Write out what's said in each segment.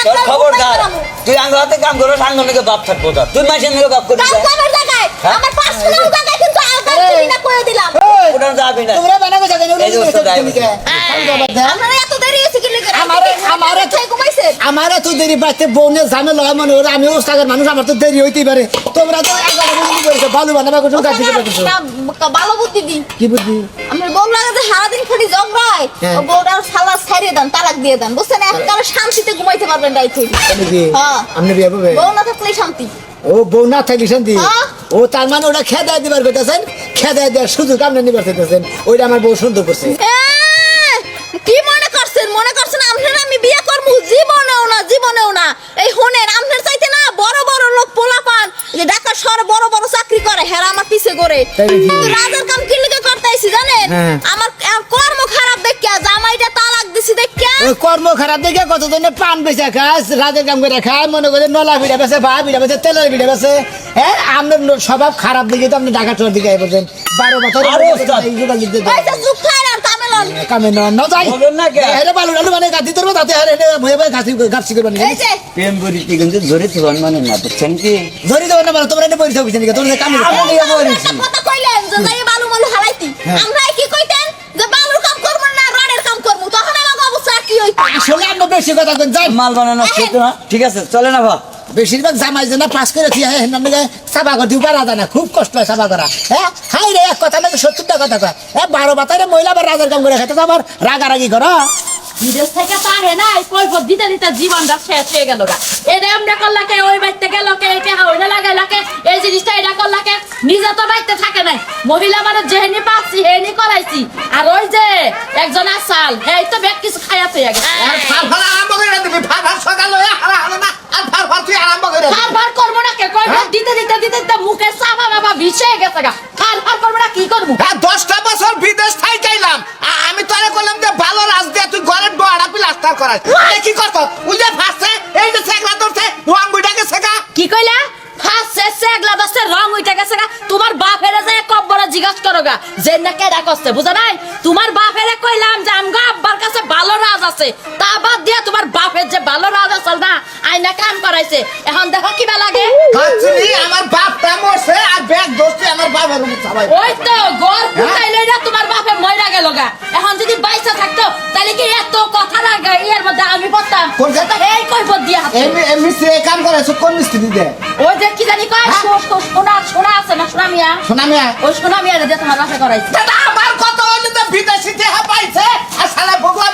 তোর একটা খবরদার। উপায় করামু। তুই আঙ্গ হাতে কাম করো সাঙ্গ নাকি বাপ থাকব তোর? তুই মাসের নাকি বাপ করিস কাম কামের জায়গায় হ্যাঁ? আমার পার্সোনাল জায়গায় কিন্তু আলগা তুমি না করে দিলাম। ওটা যাবি না তোমরা বানাবো জায়গা এই যে ওস্তাদ আইবে। এত দেরি হয়েছে কি লিখে আমারে- আমারে- ঘুমাইছে? আমার তো দেরি বউনে জামে লগা মনে ওরা আমি ওস্তাগের মানুষ আমার তো দেরি হইতেই পারে। তোমরা তো করেছ? ভালো বানাবা করছ কাজ দিতে পারছ ভালো বুদ্ধি দিন কি বুদ্ধি? আমার বউ লাগে যে সারাদিন খালি জগড়ায় হ্যাঁ। ও বউটার ছাড়িয়ে দেন তালাক দিয়ে দেন বুঝছেন? একবারে শান্তিতে ঘুমাইতে পারবেন রাইতে হ্যাঁ। আপনি বিয়ে বউ না থাকলেই শান্তি। ও বউ না থাকলে শান্তি? হ্যাঁ। ও তার মানে ওটা খেদায় দিবার করতেছেন খেদায় দেওয়ার সুযোগ আপনি নিবার চাইতেছেন। ওইটা আমার বউ সুন্দর করছে। কি মনে করছেন? মনে করছেন আপনারা আমি বিয়ে করব জীবনেও না জীবনেও না। এই আপনার চাইতে না বড় বড় লোক পোলা পান যে ঢাকা শহরে বড় বড় চাকরি করে হেরা আমার পিছে করে। কিন্তু রাজার কাম কি লিগে করতেছি জানেন? হ্যাঁ। আমার ওই কর্ম খারাপ দেখে কতজনে পান বেচে খাস রাজের কাম করে খায় মনে করে নলা ভিড়া বেছে ভা ভিড়া বেছে তেলের ভিড়া বেছে হ্যাঁ আপনার স্বভাব খারাপ দেখে তো আপনি ঢাকা চোর দিকে বলছেন বারো বছর কামে ন ন যাই বলবেন না কে? হেরে বালু ডালু মানে গাদি তোর তাতে হেরে হেরে ভয়ে গাছি গাছি করবেন কিন্তু মানে না না মানে তোমরা এনে তোমরা কামে যাই বালু মালু হারাইতি। হ্যাঁ। আমরা কি কইতেন আসলে বেশি কথা কই যাই মাল বানানো শেষ না ঠিক আছে চলে না ভাব বেশিরভাগ জামাই জানা পাস করে থিয়া হ্যাঁ নামে সাবা করে দিও পারা না খুব কষ্ট হয় সাবা করা। হ্যাঁ হাই রে এক কথা না সত্তরটা কথা কয়। হ্যাঁ বারো বাতারে মহিলা আবার রাজার কাম করে খাইতে তো আবার রাগারাগি করো। বিদেশ থেকে পারে না এই কৈফত দিতে দিতে জীবনটা শেষ হয়ে গেল গা। এটা এমনি করলাকে ওই বাড়িতে গেল কে এটা ওইটা লাগাইলাকে এই জিনিসটা এটা করলাকে নিজে তো বাড়িতে থাকে নাই। মহিলা মানে যেহেনি পাচ্ছি হেনি করাইছি। আর ওই যে একজন আসাল এই তো ব্যাগ কিছু খাইয়াতে গেছে ফারফার আরম্ভ করে দিবি ফারফার সকাল হয়ে হারা হারা না আর ফারফার তুই আরম্ভ করে ফার ফার করব না কে? কৈফত দিতে দিতে দিতে দিতে মুখে বাবা গেছে গা। ফার ফার করব না কি করব? হ্যাঁ দশটা বছর বিদেশ থাই চাইলাম। আ- আমি তোরে বললাম যে ভালো রাজ দিয়া তুই ঘরের বড়া প্লাস্টার করাস। কি করতো ওই যে এই যে সেগলা ধরছে রং বুইটাকে সেগা কি কইলা ফার্স্ট শেষে একলা দশে রং উঠে গেছে গা তোমার বাপ হেরে যায় কব্বরে জিজ্ঞাসা করো গা যে না কেডা করছে বুঝা নাই? তোমার বাপ হেরে কইলাম যে আমগো আব্বার কাছে ভালো রাজ আছে। তা বাদ দিয়া তোমার বাপের যে ভালো রাজ আছে না আইনা কাম করাইছে। এখন দেখো কিবা লাগে। আমার বাপটা মরছে আর ব্যাগ দোষটি আমার চাপাই। ওই তো গড় ফুটাইলে না তোমার বাপে মইরা গেল গা এখন যদি বাইসা থাকতো তাহলে কি এত কথা লাগা এর মধ্যে আমি বলতাম কোন কথা? এই কাম কোন মিস্ত্রি দে ওই যে কি জানি কয় হ্যাঁ? সোনা সোনা আছে না সোনা মিয়া? শোনা মিয়া? ওই সোনা মিয়া দিয়ে তোমার বাপে করাইছে। দাদা আমার কত হইলে তো বিদেশি টেহা পাইছে আর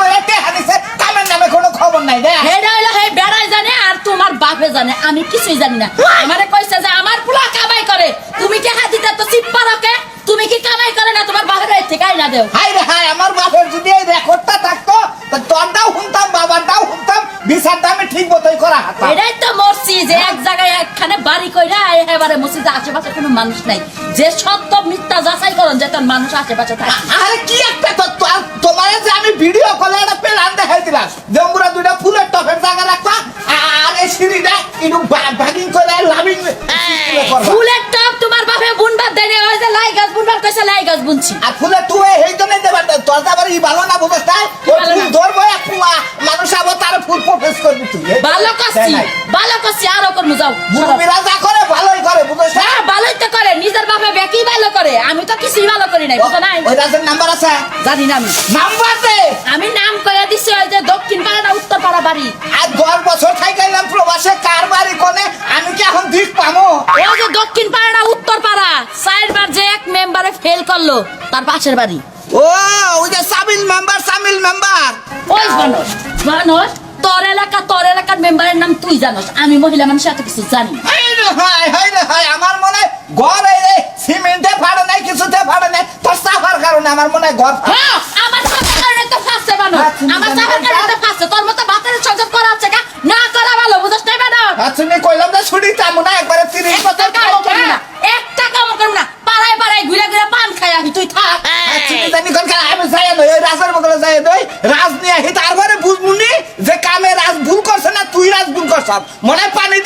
বলে দিছে কামের নামে কোনো খবর নাই হেডা হইল হে বেড়াই জানে আর তোমার বাপে জানে আমি কিছুই জানি না। আমারে কইছে যে আমার পুলা কামাই করে তুমি কি হাতিতে তো চিপ্পা রাখে তুমি কি কামাই করে না তোমার বাপের ঠিকাই না দেও? হাই রে হাই আমার আশেপাশে কোনো মানুষ নাই। যে সত্য মিথ্যা যাচাই করেন যে তোর মানুষ আশেপাশে থাকে। আরে কি একটা তো তো- তোমার যে আমি ভিডিও কলে একটা প্ল্যান দেখাই দিলাম যে আমরা দুইটা ফুলের টপের জায়গা রাখবা আর এই সিঁড়িটা একটু ভাগিং করে লাভিং ফুলের টপ তোমার বাপে বুনবার দেয় না, ওই যে লাই গাছ বুনবার কইছে লাই গাছ বুনছি। আর ফুলে তুই এই জন্য দেবার তোর তো আবার ই ভালো না বুঝছ না? না। ধরবো এক ফুয়া মানুষ আবার তার ফুল প্রফেস করবি তুই। ভালো নাই। ভালো করছি আরও করব যাও। মুরব্বীরা যা করে করে বুঝছ? হ্যাঁ ভালোই তো করে নিজের বাপে বেকি ভালো করে আমি তো কিছুই ভালো করি নাই বুঝো নাই? ওই রাজের নাম্বার আছে? জানি না আমি। নাম্বার দে! আমি নাম কইয়া দিছি ওই যে দক্ষিণ পাড়া না উত্তর পাড়া বাড়ি। আর দশ বছর থাইকাইলাম প্রবাসে কার বাড়ি কোনে? আমি কি এখন দিক পামো? ওই যে দক্ষিণ পাড়া না উত্তর পাড়া যে এক মেম্বারে ফেল করল তার পাশের বাড়ি। ও ওই যে সামিল মেম্বার সামিল মেম্বার ওই মানুষ মানুষ তোর এলাকা তোর এলাকার মেম্বারের নাম তুই জানোস আমি মহিলা মানুষ এত কিছু জানি না। রে হাই হাই রে হাই আমার মনে ঘর এই রে সিমেন্টে ফাড়ে নাই কিছুতে ফাড়ে নাই তোর সাফার কারণে আমার মনে ঘর হ্যাঁ, আমার চাপের কারণে তো ফাঁসছে মানুষ। হ্যাঁ, আমার জানো কারণে তো ফাঁসছে তোর মতো বাতের সংযোগ করা আছে কা না করা ভালো বুঝছ নাই মানুষ কইলাম যে ছুটি চামু না একবারে তিরিশ বছর কামও করবি না। একটা কামও করবি না। পাড়ায় পাড়ায় ঘুরে ঘুরে পান খাই আহি তুই থাক। আচ্ছা জানি কোন কারণে আমি যাই ওই রাজের বগলে যাই নই রাজ নিয়ে আহি তারপরে বুঝমুনি যে কামে রাজ ভুল করছে না তুই রাজ ভুল করছ। মনে পানি